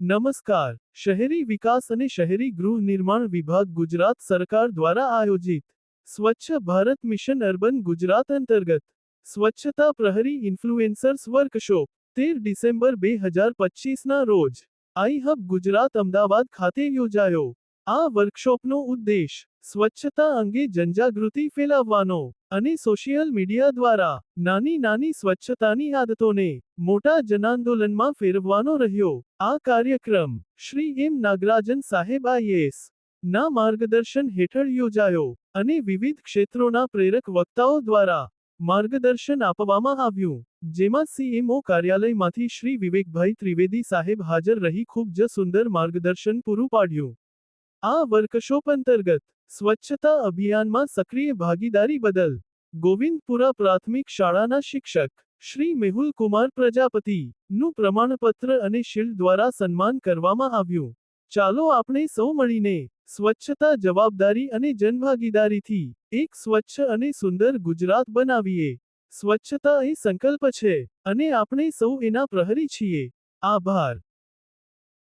નમસ્કાર. શહેરી વિકાસ અને શહેરી ગૃહ નિર્માણ વિભાગ ગુજરાત સરકાર દ્વારા આયોજિત સ્વચ્છ ભારત મિશન અર્બન ગુજરાત અંતર્ગત સ્વચ્છતા પ્રહરી ઇન્ફ્લુએન્સર્સ વર્કશોપ, તેર ડિસેમ્બર બે હજાર પચીસના રોજ આઈ હબ ગુજરાત અમદાવાદ ખાતે યોજાયો. આ વર્કશોપનો ઉદ્દેશ સ્વચ્છતા અંગે જનજાગૃતિ ફેલાવવાનો અને સોશિયલ મીડિયા દ્વારા નાની નાની સ્વચ્છતાની આદતોને મોટા જનાંદોલનમાં ફેરવવાનો રહ્યો. આ કાર્યક્રમ શ્રી એમ નાગરાજન સાહેબ આઈએસ ના માર્ગદર્શન હેઠળ યોજાયો અને વિવિધ ક્ષેત્રોના પ્રેરક વક્તાઓ દ્વારા માર્ગદર્શન આપવામાં આવ્યું, જેમાં સીએમઓ કાર્યાલયમાંથી શ્રી વિવેકભાઈ ત્રિવેદી સાહેબ હાજર રહી ખૂબ જ સુંદર માર્ગદર્શન પૂરું પાડ્યું. આ વર્કશોપ અંતર્ગત સ્વચ્છતા અભિયાનમાં સક્રિય ભાગીદારી બદલ ગોવિંદપુરા પ્રાથમિક શાળાના શિક્ષક શ્રી મેહુલ કુમાર પ્રજાપતિ નું પ્રમાણપત્ર અને શિલ્ડ દ્વારા સન્માન કરવામાં આવ્યું. ચાલો આપણે સૌ મળીને સ્વચ્છતા જવાબદારી અને જનભાગીદારીથી એક સ્વચ્છ અને સુંદર ગુજરાત બનાવીએ. સ્વચ્છતા એ સંકલ્પ છે અને આપણે સૌ એના પ્રહરી છીએ. આભાર.